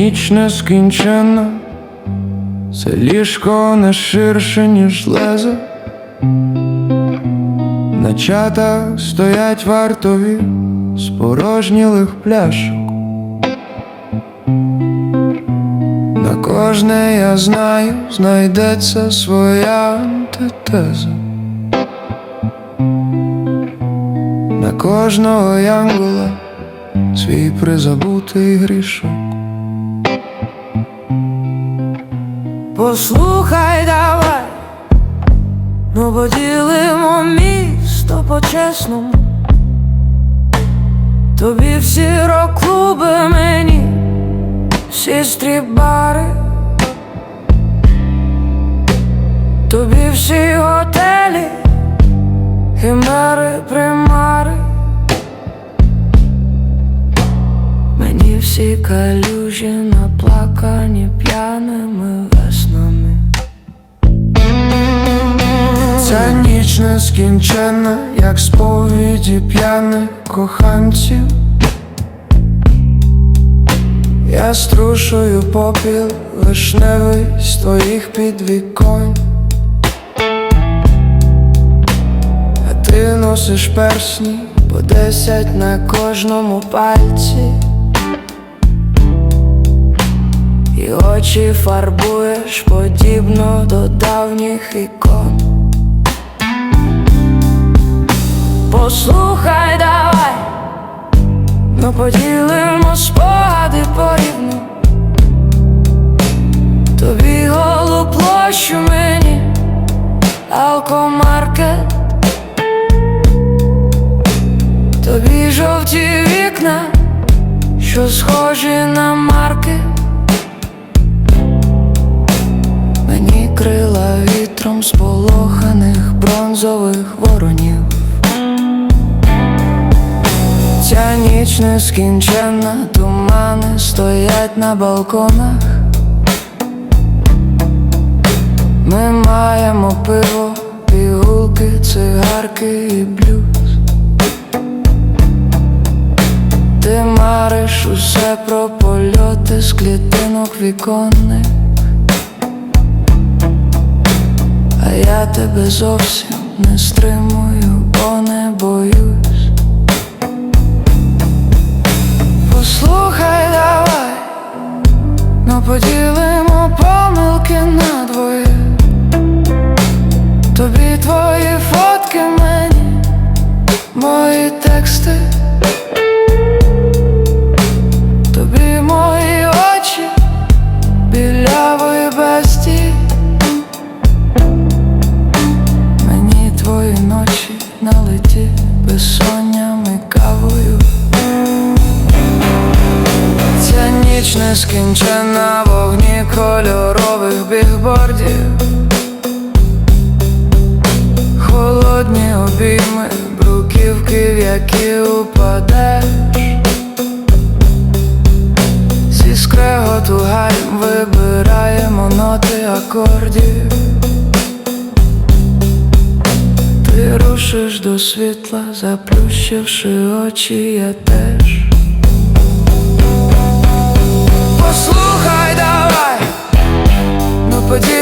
Ніч нескінченна, це ліжко не ширше, ніж лезо. На чатах стоять вартові з порожнілих пляшок. На кожне я знаю, знайдеться своя антитеза. На кожного янгола свій призабутий грішок. Послухай, давай, ну поділимо місто по-чесному. Тобі всі рок-клуби мені, всі стрібари, тобі всі готелі, химери, примари. Мені всі калюжі наплакані п'яними Ця ніч нескінченна, як сповіді п'яних коханців. Я струшую попіл вишневий з твоїх підвіконь. А ти носиш персні по десять на кожному пальці. І очі фарбуєш подібно до давніх ікон. Послухай, давай, ну поділимо спогади порівну. Тобі голу площу мені, алкомаркет, тобі жовті вікна, що схожі на марки. Мені крила вітром сполоханих нескінченна, тумани стоять на балконах. Ми маємо пиво, пігулки, цигарки і блюз. Ти мариш усе про польоти з клітинок віконних. А я тебе зовсім не стримую, ну поділимо помилки на двоє. Тобі твої фотки мені, мої тексти. Тобі мої очі, білявої бездії. Мені твої ночі налеті безсоннями ніч нескінченна вогні кольорових бігбордів. Холодні обійми, бруківки, в які упадеш. Зі скреготу гальм вибираємо ноти акордів. Ти рушиш до світла, заплющивши очі, я теж. but you